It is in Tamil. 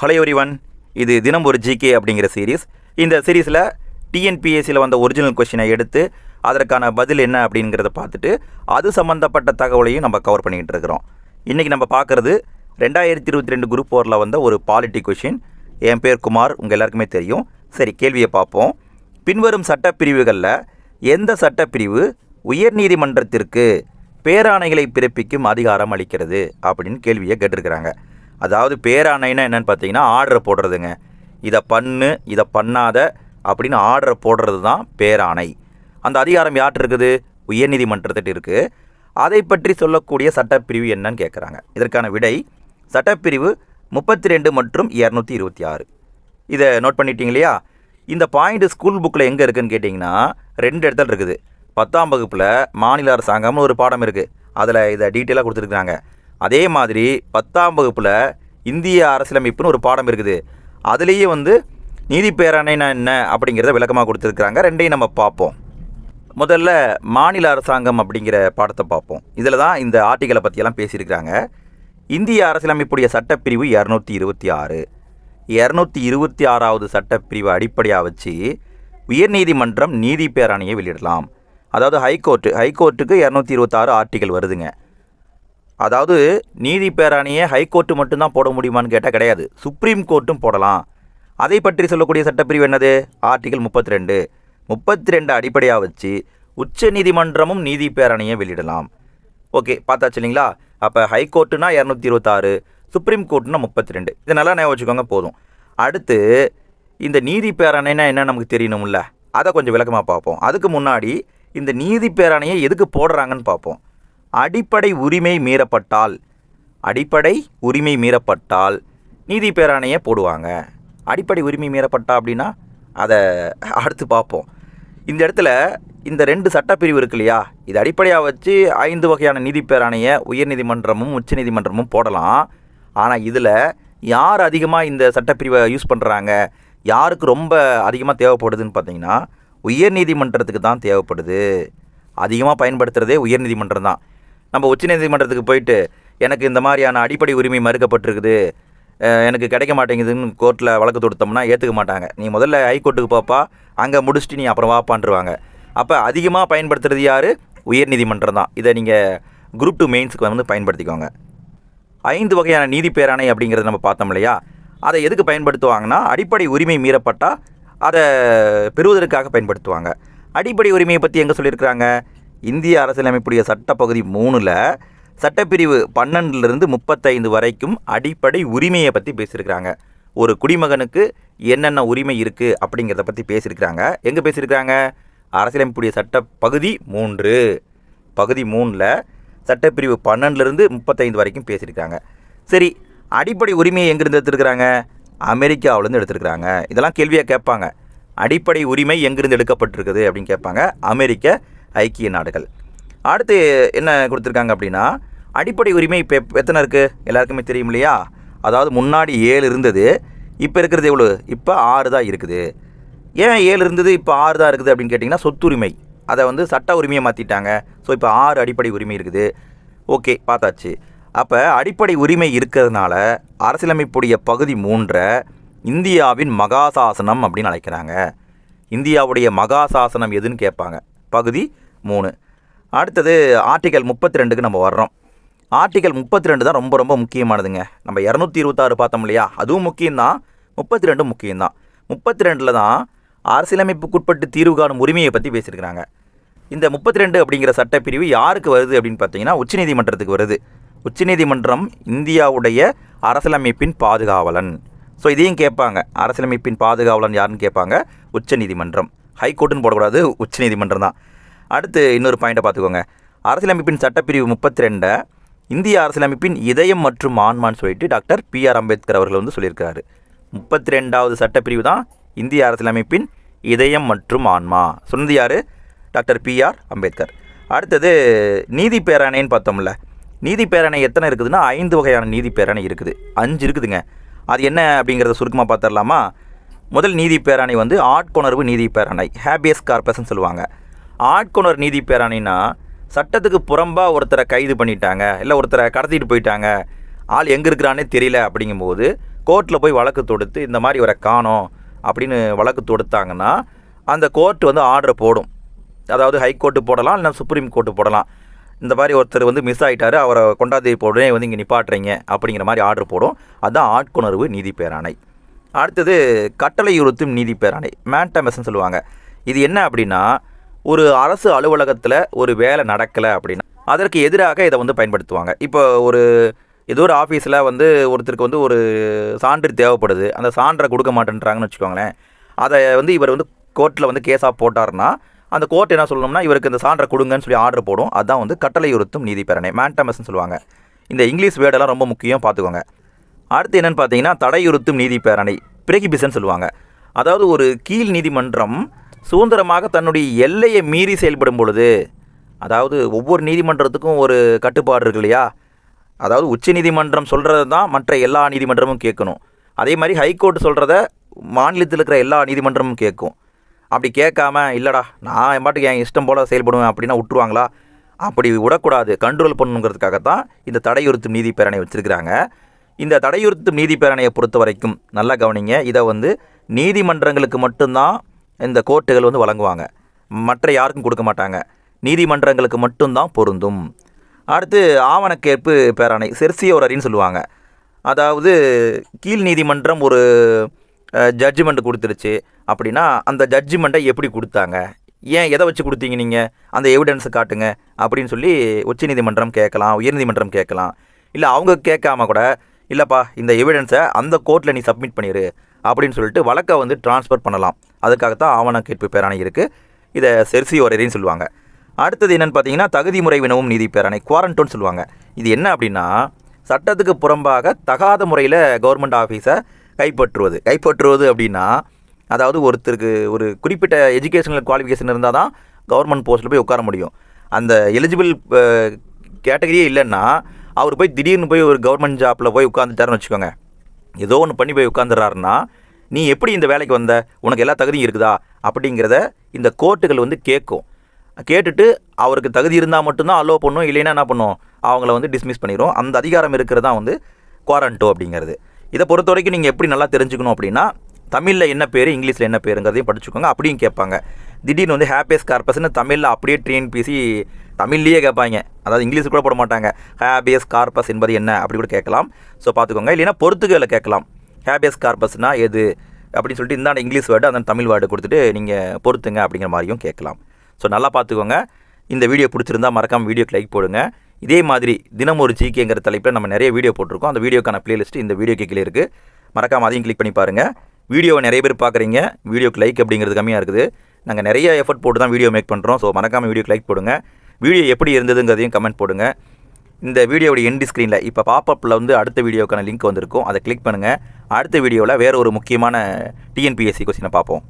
ஹலோ எவ்ரிவன் இது தினம் ஒரு ஜிகே அப்படிங்கிற சீரிஸ் இந்த சீரீஸில் டிஎன்பிஎஸ்சியில் வந்த ஒரிஜினல் கொஷினை எடுத்து அதற்கான பதில் என்ன அப்படிங்கிறத பார்த்துட்டு அது சம்மந்தப்பட்ட தகவலையும் நம்ம கவர் பண்ணிக்கிட்டு இருக்கிறோம். இன்றைக்கி நம்ம பார்க்குறது ரெண்டாயிரத்தி இருபத்தி ரெண்டு குரூப் ஃபோரில் வந்த ஒரு பாலிட்டி கொஷின் என் பேர் குமார் உங்கள் எல்லாருக்குமே தெரியும். சரி கேள்வியை பார்ப்போம். பின்வரும் சட்டப்பிரிவுகளில் எந்த சட்டப்பிரிவு உயர்நீதிமன்றத்திற்கு பேராணைகளை பிறப்பிக்கும் அதிகாரம் அளிக்கிறது அப்படின்னு கேள்வியை கேட்டிருக்கிறாங்க. அதாவது பேராணைன்னா என்னன்னு பார்த்தீங்கன்னா ஆர்டர் போடுறதுங்க. இதை பண்ணு இதை பண்ணாத அப்படின்னு ஆர்டரை போடுறது தான் பேராணை. அந்த அதிகாரம் யார்கிட்ட இருக்குது? உயர்நீதிமன்றத்திட்ட இருக்குது அதை பற்றி சொல்லக்கூடிய சட்டப்பிரிவு என்னன்னு கேட்குறாங்க இதற்கான விடை சட்டப்பிரிவு முப்பத்தி ரெண்டு மற்றும் இரநூத்தி இருபத்தி ஆறு. இதை நோட் பண்ணிட்டீங்க இல்லையா இந்த பாயிண்ட் ஸ்கூல் புக்கில் எங்கே இருக்குன்னு கேட்டிங்கன்னா ரெண்டு இடத்துல இருக்குது. பத்தாம் வகுப்பில் மாநில அரசாங்கம்னு ஒரு பாடம் இருக்குது அதில் இதை டீட்டெயிலாக கொடுத்துருக்குறாங்க. அதே மாதிரி பத்தாம் வகுப்பில் இந்திய அரசியலமைப்புன்னு ஒரு பாடம் இருக்குது. அதுலேயே வந்து நீதி பேரணைனா என்ன அப்படிங்கிறத விளக்கமாக கொடுத்துருக்குறாங்க. ரெண்டையும் நம்ம பார்ப்போம். முதல்ல மாநில அரசாங்கம் அப்படிங்கிற பாடத்தை பார்ப்போம். இதில் தான் இந்த ஆர்டிகளை பற்றியெல்லாம் பேசியிருக்கிறாங்க. இந்திய அரசியலமைப்புடைய சட்டப்பிரிவு இரநூத்தி இருபத்தி ஆறு. இரநூத்தி இருபத்தி ஆறாவது சட்டப்பிரிவு அடிப்படையாக வச்சு உயர்நீதிமன்றம் நீதி பேராணையை வெளியிடலாம். அதாவது ஹைகோர்ட்டு ஹைகோர்ட்டுக்கு இரநூத்தி இருபத்தாறு ஆர்டிகள் வருதுங்க. அதாவது நீதி பேராணியை ஹைகோர்ட்டு மட்டும்தான் போட முடியுமான்னு கேட்டால் கிடையாது. சுப்ரீம் கோர்ட்டும் போடலாம். அதை பற்றி சொல்லக்கூடிய சட்டப்பிரிவு என்னது? ஆர்டிகல் முப்பத்தி ரெண்டு முப்பத்தி ரெண்டு அடிப்படையாக வச்சு உச்ச நீதிமன்றமும் நீதி பேரணியை வெளியிடலாம். ஓகே பார்த்தாச்சு இல்லைங்களா? அப்போ ஹைகோர்ட்டுனா இரநூத்தி இருபத்தாறு சுப்ரீம் கோர்ட்னா முப்பத்தி ரெண்டு இதை நல்லா ஞாபகம் வச்சுக்கோங்க போதும். அடுத்து இந்த நீதி பேரணைனா என்ன நமக்கு தெரியணும்ல? அதை கொஞ்சம் விளக்கமாக பார்ப்போம். அதுக்கு முன்னாடி இந்த நீதி பேராணையை எதுக்கு போடுறாங்கன்னு பார்ப்போம். அடிப்படை உரிமை மீறப்பட்டால் அடிப்படை உரிமை மீறப்பட்டால் நீதி பேராணையை போடுவாங்க. அடிப்படை உரிமை மீறப்பட்டா அப்படின்னா அதை அடுத்து பார்ப்போம். இந்த இடத்துல இந்த ரெண்டு சட்டப்பிரிவு இருக்கு இல்லையா? இது அடிப்படையாக வச்சு ஐந்து வகையான நீதி பேராணையை உயர்நீதிமன்றமும் உச்சநீதிமன்றமும் போடலாம். ஆனால் இதில் யார் அதிகமாக இந்த சட்டப்பிரிவை யூஸ் பண்ணுறாங்க யாருக்கு ரொம்ப அதிகமாக தேவைப்படுதுன்னு பார்த்தீங்கன்னா உயர்நீதிமன்றத்துக்கு தான் தேவைப்படுது. அதிகமாக பயன்படுத்துகிறதே உயர்நீதிமன்றம் தான். நம்ம உச்சநீதிமன்றத்துக்கு போயிட்டு எனக்கு இந்த மாதிரியான அடிப்படை உரிமை மறுக்கப்பட்டிருக்குது எனக்கு கிடைக்க மாட்டேங்குதுன்னு கோர்ட்டில் வழக்கு தொடுத்தோம்னா ஏற்றுக்க மாட்டாங்க. நீ முதல்ல ஹைகோர்ட்டுக்கு போப்பா அங்கே முடிச்சுட்டு நீ அப்புறம் வாப்பான்ருவாங்க அப்போ அதிகமாக பயன்படுத்துறது யார்? உயர்நீதிமன்றம் தான். இதை நீங்கள் குரூப் டூ மெயின்ஸுக்கு வந்து பயன்படுத்திக்கோங்க. ஐந்து வகையான நீதி பேராணை அப்படிங்கிறத நம்ம பார்த்தோம் இல்லையா? அதை எதுக்கு பயன்படுத்துவாங்கன்னா அடிப்படை உரிமை மீறப்பட்டால் அதை பெறுவதற்காக பயன்படுத்துவாங்க. அடிப்படை உரிமையை பற்றி எங்கே சொல்லியிருக்கிறாங்க? இந்திய அரசியலமைப்புடைய சட்டப்பகுதி மூணில் சட்டப்பிரிவு பன்னெண்டுலேருந்து முப்பத்தைந்து வரைக்கும் அடிப்படை உரிமையை பற்றி பேசியிருக்கிறாங்க. ஒரு குடிமகனுக்கு என்னென்ன உரிமை இருக்குது அப்படிங்கிறத பற்றி பேசியிருக்கிறாங்க. எங்கே பேசியிருக்கிறாங்க? அரசியலமைப்புடைய சட்ட பகுதி மூன்று. பகுதி மூணில் சட்டப்பிரிவு பன்னெண்டுலேருந்து முப்பத்தைந்து வரைக்கும் பேசியிருக்காங்க சரி அடிப்படை உரிமையை எங்கேருந்து எடுத்துருக்குறாங்க? அமெரிக்காவிலேருந்து எடுத்திருக்கிறாங்க. இதெல்லாம் கேள்வியாக கேட்பாங்க. அடிப்படை உரிமை எங்கிருந்து எடுக்கப்பட்டிருக்குது அப்படின்னு கேட்பாங்க. அமெரிக்க ஐக்கிய நாடுகள். அடுத்து என்ன கொடுத்துருக்காங்க அப்படின்னா அடிப்படை உரிமை இப்போ எத்தனை இருக்குது எல்லாருக்குமே தெரியும் இல்லையா? அதாவது முன்னாடி ஏழு இருந்தது இப்போ இருக்கிறது எவ்வளோ இப்போ ஆறு தான் இருக்குது. ஏன் ஏழு இருந்தது இப்போ ஆறு தான் இருக்குது அப்படின்னு கேட்டிங்கன்னா சொத்துரிமை. அதை வந்து சட்ட உரிமையை மாற்றிட்டாங்க ஸோ இப்போ ஆறு அடிப்படை உரிமை இருக்குது. ஓகே பார்த்தாச்சு. அப்போ அடிப்படை உரிமை இருக்கிறதுனால அரசியலமைப்புடைய பகுதி மூன்றை இந்தியாவின் மகாசாசனம் அப்படின்னு அழைக்கிறாங்க. இந்தியாவுடைய மகாசாசனம் எதுன்னு கேட்பாங்க. பகுதி மூணு. அடுத்தது ஆர்டிகல் முப்பத்தி ரெண்டுக்கு நம்ம வர்றோம். ஆர்டிகல் முப்பத்தி ரெண்டு தான் ரொம்ப ரொம்ப முக்கியமானதுங்க. நம்ம இரநூத்தி இருபத்தாறு பார்த்தோம் இல்லையா? அதுவும் முக்கியம்தான். முப்பத்தி ரெண்டும் முக்கியம்தான். முப்பத்தி ரெண்டில் தான் அரசியலமைப்புக்குட்பட்டு தீர்வு காணும் உரிமையை பற்றி பேசியிருக்கிறாங்க. இந்த முப்பத்தி ரெண்டு அப்படிங்கிற சட்டப்பிரிவு யாருக்கு வருது அப்படின்னு பார்த்தீங்கன்னா உச்சநீதிமன்றத்துக்கு வருது. உச்சநீதிமன்றம் இந்தியாவுடைய அரசியலமைப்பின் பாதுகாவலன். ஸோ இதையும் கேட்பாங்க. அரசியலமைப்பின் பாதுகாவலன் யாருன்னு கேட்பாங்க? உச்சநீதிமன்றம். ஹைகோர்ட்டுன்னு போடக்கூடாது. உச்சநீதிமன்றம் தான். அடுத்து இன்னொரு பாயிண்ட்டை பார்த்துக்கோங்க. அரசியலமைப்பின் சட்டப்பிரிவு முப்பத்தி ரெண்டை இந்திய அரசியலமைப்பின் இதயம் மற்றும் ஆன்மான்னு சொல்லிட்டு டாக்டர் பி ஆர் அம்பேத்கர் அவர்கள் வந்து சொல்லியிருக்காரு. முப்பத்தி ரெண்டாவது சட்டப்பிரிவு தான் இந்திய அரசியலமைப்பின் இதயம் மற்றும் ஆன்மா. சொன்னது யார்? Doctor B R Ambedkar. அடுத்தது நீதி பேராணைன்னு பார்த்தோம்ல. நீதி பேரணை எத்தனை இருக்குதுன்னா ஐந்து வகையான நீதி பேரணை இருக்குது. அஞ்சு இருக்குதுங்க. அது என்ன அப்படிங்கிறத சுருக்கமாக பார்த்துடலாமா? முதல் நீதி பேராணை வந்து ஆட்கொணர்வு நீதி பேரணை ஹேபியஸ் கார்பஸ்ன்னு சொல்லுவாங்க. ஆட்கொணர் நீதி பேராணினா சட்டத்துக்கு புறம்பாக ஒருத்தரை கைது பண்ணிட்டாங்க இல்லை ஒருத்தரை கடத்திட்டு போயிட்டாங்க ஆள் எங்கே இருக்கிறானே தெரியல அப்படிங்கும்போது கோர்ட்டில் போய் வழக்கு தொடுத்து இந்த மாதிரி இவரை காணோம் அப்படின்னு வழக்கு தொடுத்தாங்கன்னா அந்த கோர்ட் வந்து ஆர்டர் போடும். அதாவது ஹை கோர்ட்டு போடலாம் இல்லை சுப்ரீம் கோர்ட்டு போடலாம். இந்த மாதிரி ஒருத்தர் வந்து மிஸ் ஆகிட்டாரு அவரை கொண்டாந்து போடனே வந்து இங்கே நிப்பாட்டுறீங்க அப்படிங்கிற மாதிரி ஆர்டர் போடும். அதுதான் ஆட்கொணர்வு நீதி பேராணை. அடுத்தது கட்டளை உறுத்தும் நீதி பேராணை மேன்டமஸ்ன்னு சொல்லுவாங்க. இது என்ன அப்படின்னா ஒரு அரசு அலுவலகத்தில் ஒரு வேலை நடக்கலை அப்படின்னா அதற்கு எதிராக இதை வந்து பயன்படுத்துவாங்க. இப்போ ஒரு ஏதோ ஒரு ஆஃபீஸில் வந்து ஒருத்தருக்கு வந்து ஒரு சான்று தேவைப்படுது. அந்த சான்றை கொடுக்க மாட்டேன்றாங்கன்னு வச்சுக்கோங்களேன். அதை வந்து இவர் வந்து கோர்ட்டில் வந்து கேஸாக போட்டார்னா அந்த கோர்ட் என்ன சொல்லணும்னா இவருக்கு இந்த சான்றை கொடுங்கன்னு சொல்லி ஆர்டர் போடும். அதுதான் வந்து கட்டளையுறுத்தும் நீதி பேரணை மேன்டமஸ்ன்னு சொல்லுவாங்க. இந்த இங்கிலீஷ் வேர்டெல்லாம் ரொம்ப முக்கியம் பார்த்துக்கோங்க அடுத்து என்னன்னு பார்த்தீங்கன்னா தடையுறுத்தும் நீதி பேரணை பிரகிபிசன் சொல்லுவாங்க. அதாவது ஒரு கீழ் நீதிமன்றம் சுதந்திரமாக தன்னுடைய எல்லையை மீறி செயல்படும் பொழுது அதாவது ஒவ்வொரு நீதிமன்றத்துக்கும் ஒரு கட்டுப்பாடு இருக்கு இல்லையா? அதாவது உச்ச நீதிமன்றம் சொல்கிறது தான் மற்ற எல்லா நீதிமன்றமும் கேட்கணும். அதே மாதிரி ஹைகோர்ட் சொல்கிறத மாநிலத்தில் இருக்கிற எல்லா நீதிமன்றமும் கேட்கும். அப்படி கேட்காம இல்லைடா நான் என் பாட்டுக்கு என் இஷ்டம் போல் செயல்படுவேன் அப்படின்னா விட்டுருவாங்களா? அப்படி விடக்கூடாது. கண்ட்ரோல் பண்ணணுங்கிறதுக்காக தான் இந்த தடையுறுத்தும் நீதி பேரணை வச்சுருக்கிறாங்க. இந்த தடையுறுத்தும் நீதி பேரணையை பொறுத்த வரைக்கும் நல்லா கவனிங்க. இதை வந்து நீதிமன்றங்களுக்கு மட்டும்தான் இந்த கோர்ட்டுகள் வந்து வழங்குவாங்க. மற்ற யாருக்கும் கொடுக்க மாட்டாங்க. நீதிமன்றங்களுக்கு மட்டும்தான் பொருந்தும். அடுத்து ஆவணக்கேற்பு பேரணை செர்சியோரரின்னு சொல்லுவாங்க. அதாவது கீழ் நீதிமன்றம் ஒரு ஜட்ஜ்மெண்ட் கொடுத்துருச்சு அப்படின்னா அந்த ஜட்ஜ்மெண்ட்டை எப்படி கொடுத்தாங்க? ஏன் எதை வச்சு கொடுத்தீங்க நீங்கள் அந்த எவிடன்ஸை காட்டுங்க அப்படின்னு சொல்லி உச்சநீதிமன்றம் கேட்கலாம் உயர்நீதிமன்றம் கேட்கலாம். இல்லை அவங்க கேட்காம கூட இல்லைப்பா இந்த எவிடன்ஸை அந்த கோர்ட்டில் நீ சப்மிட் பண்ணிடு அப்படின்னு சொல்லிட்டு வழக்கை வந்து ட்ரான்ஸ்ஃபர் பண்ணலாம். அதுக்காகத்தான் ஆவண கேட்பு பேராணை இருக்குது இதை செர்சி ஒரேரின்னு சொல்லுவாங்க. அடுத்தது என்னென்னு பார்த்தீங்கன்னா தகுதி முறை வினவும் நீதி பேராணை குவாரண்டோன்னு சொல்லுவாங்க. இது என்ன அப்படின்னா சட்டத்துக்கு புறம்பாக தகாத முறையில் கவர்மெண்ட் ஆஃபீஸை கைப்பற்றுவது. கைப்பற்றுவது அப்படின்னா அதாவது ஒருத்தருக்கு ஒரு குறிப்பிட்ட எஜுகேஷனல் குவாலிஃபிகேஷன் இருந்தால் தான் கவர்மெண்ட் போஸ்ட்டில் போய் உட்கார முடியும். அந்த எலிஜிபிள் கேட்டகரியே இல்லைன்னா அவர் போய் திடீர்னு போய் ஒரு கவர்மெண்ட் ஜாப்பில் போய் உட்காந்துட்டாருன்னு வச்சுக்கோங்க. ஏதோ ஒன்று பண்ணி போய் உட்காந்துறாருன்னா நீ எப்படி இந்த வேலைக்கு வந்த? உனக்கு எல்லா தகுதியும் இருக்குதா? அப்படிங்கிறத இந்த கோர்ட்டுகள் வந்து கேட்கும். கேட்டுட்டு அவருக்கு தகுதி இருந்தால் மட்டும்தான் அலோவ் பண்ணும் இல்லைன்னா என்ன பண்ணும்? அவங்கள வந்து டிஸ்மிஸ் பண்ணிடும் அந்த அதிகாரம் இருக்கிறது தான் வந்து குவாரண்டோ அப்படிங்கிறது. இதை பொறுத்த வரைக்கும் நீங்கள் எப்படி நல்லா தெரிஞ்சுக்கணும் அப்படின்னா தமிழில் என்ன பேர் இங்கிலீஷில் என்ன பேருங்கிறதையும் படிச்சுக்கோங்க. அப்படியும் கேட்பாங்க. திடீர்னு வந்து ஹேப்பியஸ் கார்பஸ்னு தமிழில் அப்படியே டிஎன்பிசி தமிழ்லேயே கேட்பாங்க. அதாவது இங்கிலீஷ் கூட போட மாட்டாங்க. ஹேபியஸ் கார்பஸ் என்பது என்ன? அப்படி கூட கேட்கலாம். ஸோ பார்த்துக்கோங்க. இல்லைன்னா பொறுத்துகளில் கேட்கலாம். ஹேபியஸ் கார்பஸ்னால் எது? அப்படின்னு சொல்லிட்டு இந்தாண்ட இங்கிலீஷ் வேர்டு அந்த தமிழ் வேர்டு கொடுத்துட்டு நீங்கள் பொறுத்துங்க அப்படிங்கிற மாதிரியும் கேட்கலாம். ஸோ நல்லா பார்த்துக்கோங்க. இந்த வீடியோ பிடிச்சிருந்தா மறக்காமல் வீடியோக்கு லைக் போடுங்க. இதே மாதிரி தினம் ஒரு ஜிகேங்கிற தலைப்பில் நம்ம நிறைய வீடியோ போட்டிருக்கோம். அந்த வீடியோக்கான பிளேலிஸ்ட் இந்த வீடியோக்கு கீழே இருக்குது மறக்காமல் அதையும் கிளிக் பண்ணி பாருங்கள் வீடியோவை நிறைய பேர் பார்க்குறீங்க. வீடியோக்கு லைக் அப்படிங்கிறது கம்மியாக இருக்குது. நாங்கள் நிறைய எஃபர்ட் போட்டு தான் வீடியோ மேக் பண்ணுறோம் ஸோ மறக்காமல் வீடியோக்கு லைக் போடுங்க. வீடியோ எப்படி இருந்ததுங்கிறதையும் கமெண்ட் போடுங்க. இந்த வீடியோடைய எண்டு ஸ்க்ரீனில் இப்போ பாப்பப்பில் வந்து அடுத்த வீடியோக்கான லிங்க் வந்திருக்கும். அதை கிளிக் பண்ணுங்கள் அடுத்த வீடியோவில் வேறு ஒரு முக்கியமான டிஎன்பிஎஸ்சி கொஸ்டினை பார்ப்போம்.